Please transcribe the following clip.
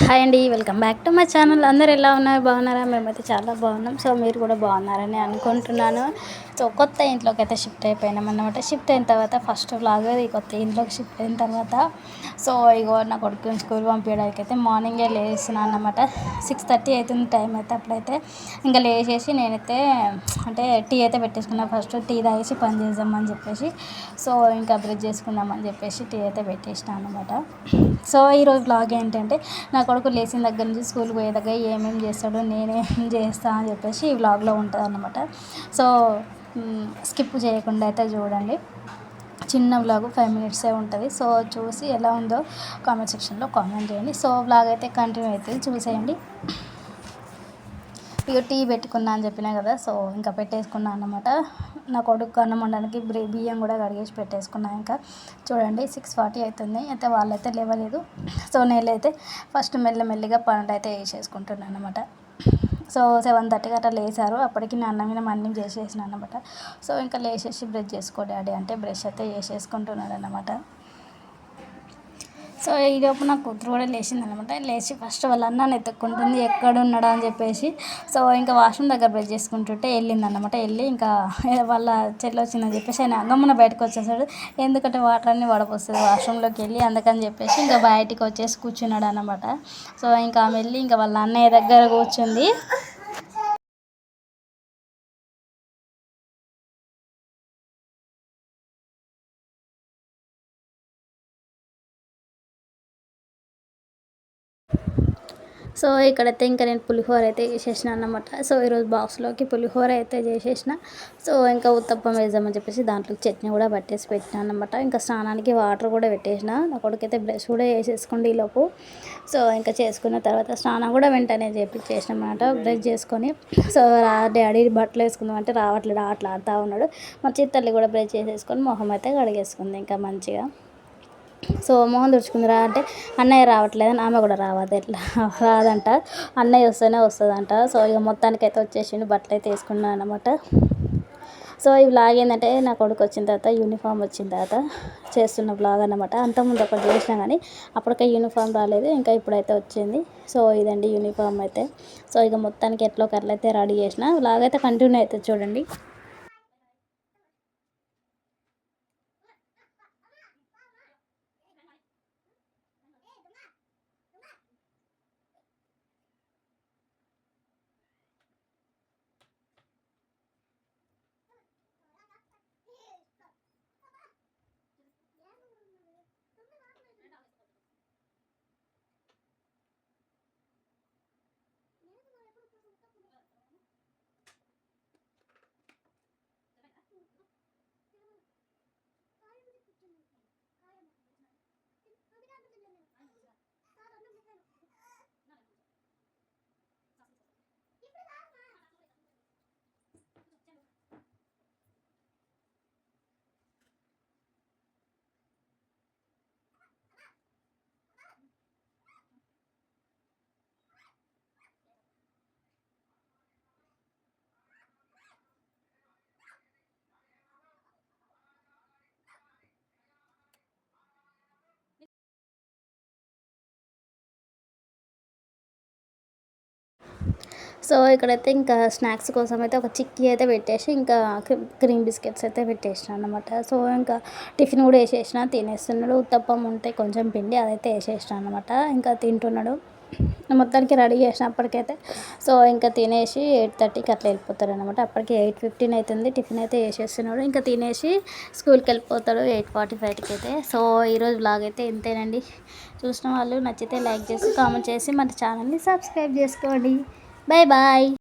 Hi అండి welcome back to my channel. అందరు ఎలా ఉన్నారు? బాగున్నారా? మేమైతే చాలా బాగున్నాం. సో మీరు కూడా బాగున్నారని అనుకుంటున్నాను. సో కొత్త ఇంట్లోకి అయితే షిఫ్ట్ అయిపోయినాం అన్నమాట. షిఫ్ట్ అయిన తర్వాత ఫస్ట్ వ్లాగ్ ఈ కొత్త ఇంట్లోకి షిఫ్ట్ అయిన తర్వాత. సో ఇగో నా కొడుకుని స్కూల్ పంపించడానికి అయితే మార్నింగే లేస్తున్నాను అన్నమాట. సిక్స్ థర్టీ అవుతుంది టైం అయితే అప్పుడైతే. ఇంకా లేచేసి నేనైతే అంటే టీ అయితే పెట్టేసుకున్నాను ఫస్ట్ టీ తాగేసి పని చేద్దామని చెప్పేసి. సో ఇంకా బ్రష్ చేసుకుందామని చెప్పేసి టీ అయితే పెట్టేసినాను అనమాట సో ఈరోజు బ్లాగ్ ఏంటంటే నా కొడుకు లేచిన దగ్గర నుంచి స్కూల్కి పోయే దగ్గర ఏమేమి చేస్తాడో నేనేం చేస్తా అని చెప్పేసి ఈ వ్లాగ్లో ఉంటుంది అనమాట సో స్కిప్ చేయకుండా అయితే చూడండి. చిన్న వ్లాగ్ ఫైవ్ మినిట్సే ఉంటుంది. సో చూసి ఎలా ఉందో కామెంట్ సెక్షన్లో కామెంట్ చేయండి. సో వ్లాగ్ అయితే కంటిన్యూ అవుతుంది చూసేయండి. ఇక టీ పెట్టుకున్నా అని చెప్పినా కదా సో ఇంకా పెట్టేసుకున్నా అనమాట నా కొడుకు అన్నం వండడానికి బియ్యం కూడా కడిగేసి పెట్టేసుకున్నా ఇంకా. చూడండి సిక్స్ ఫార్టీ అవుతుంది అయితే వాళ్ళైతే లేవలేదు. సో నేనైతే ఫస్ట్ మెల్లమెల్లిగా పనులు అయితే వేసేసుకుంటున్నాను అనమాట సో సెవెన్ థర్టీకి అట్లా లేసారు. అప్పటికి నా అన్నం మీద అన్నం చేసేసిన అనమాట సో ఇంకా లేచేసి బ్రష్ చేసుకో డాడీ అంటే బ్రష్ అయితే చేసేసుకుంటున్నాడు అనమాట సో ఈలోపు నా కూతురు కూడా లేచింది అనమాట లేచి ఫస్ట్ వాళ్ళ అన్నాన్ని ఎత్తుక్కుంటుంది ఎక్కడ ఉన్నాడా అని చెప్పేసి. సో ఇంకా వాష్రూమ్ దగ్గర బ్రష్ చేసుకుంటుంటే వెళ్ళింది అనమాట వెళ్ళి ఇంకా వాళ్ళ చెల్లి వచ్చిందని చెప్పేసి ఆయన గమ్మున బయటకు వచ్చేసాడు. ఎందుకంటే వాటర్ అన్నీ వడపోస్తుంది వాష్రూమ్లోకి వెళ్ళి అందుకని చెప్పేసి ఇంకా బయటికి వచ్చేసి కూర్చున్నాడు అనమాట సో ఇంకా ఆమె వెళ్ళి ఇంకా వాళ్ళ అన్నయ్య దగ్గర కూర్చుంది. సో ఇక్కడైతే ఇంకా నేను పులిహోర అయితే చేసేసిన అనమాట సో ఈరోజు బాక్స్లోకి పులిహోర అయితే చేసేసిన. సో ఇంకా ఉత్తప్పం వేద్దామని చెప్పేసి దాంట్లో చట్నీ కూడా పట్టేసి పెట్టిన అనమాట ఇంకా స్నానానికి వాటర్ కూడా పెట్టేసిన. నా కొడుకైతే బ్రష్ కూడా వేసేసుకోండి ఈలోపు సో ఇంకా చేసుకున్న తర్వాత స్నానం కూడా వెంటనే చేపించేసిన అనమాట బ్రష్ చేసుకొని. సో డాడీ బట్టలు వేసుకుందాం అంటే రావట్లేదు. ఆటలు ఆడుతూ ఉన్నాడు. మా చిత్తల్లి కూడా బ్రష్ చేసేసుకొని మొహం అయితే కడిగేసుకుంది ఇంకా మంచిగా. సో మొహం తుడుచుకుందిరా అంటే అన్నయ్య రావట్లేదు ఆమె కూడా రావద్దు ఎట్లా రాదంట. అన్నయ్య వస్తేనే వస్తుందంట. సో ఇక మొత్తానికి అయితే వచ్చేసిండు బట్టలు అయితే వేసుకున్నాను అనమాట సో ఈ బ్లాగ్ ఏంటంటే నా కొడుకు వచ్చిన తర్వాత యూనిఫామ్ వచ్చిన తర్వాత చేస్తున్న బ్లాగ్ అనమాట అంతకుముందు ఒకటి చేసినా కానీ అప్పటికే యూనిఫామ్ రాలేదు ఇంకా ఇప్పుడైతే వచ్చింది. సో ఇదండి యూనిఫామ్ అయితే. సో ఇక మొత్తానికి ఎట్లో కట్లయితే రెడీ చేసిన. బ్లాగ్ అయితే కంటిన్యూ అయితే చూడండి. సో ఇక్కడైతే ఇంకా స్నాక్స్ కోసం అయితే ఒక చిక్కీ అయితే పెట్టేసి ఇంకా క్రీమ్ బిస్కెట్స్ అయితే పెట్టేసిన అనమాట సో ఇంకా టిఫిన్ కూడా వేసేసిన తినేస్తున్నాడు. ఉత్తప్పం ఉంటే కొంచెం పిండి అదైతే వేసేసిన అనమాట ఇంకా తింటున్నాడు. మొత్తానికి రెడీ చేసినప్పటికైతే సో ఇంకా తినేసి ఎయిట్ థర్టీకి అట్లా వెళ్ళిపోతాడు అనమాట అప్పటికి ఎయిట్ ఫిఫ్టీన్ అవుతుంది టిఫిన్ అయితే వేసేస్తున్నాడు. ఇంకా తినేసి స్కూల్కి వెళ్ళిపోతాడు ఎయిట్ ఫార్టీ ఫైవ్కి అయితే. సో ఈరోజు బ్లాగ్ అయితే ఇంతేనండి. చూసిన వాళ్ళు నచ్చితే లైక్ చేసి కామెంట్ చేసి మన ఛానల్ని సబ్స్క్రైబ్ చేసుకోండి. Bye bye.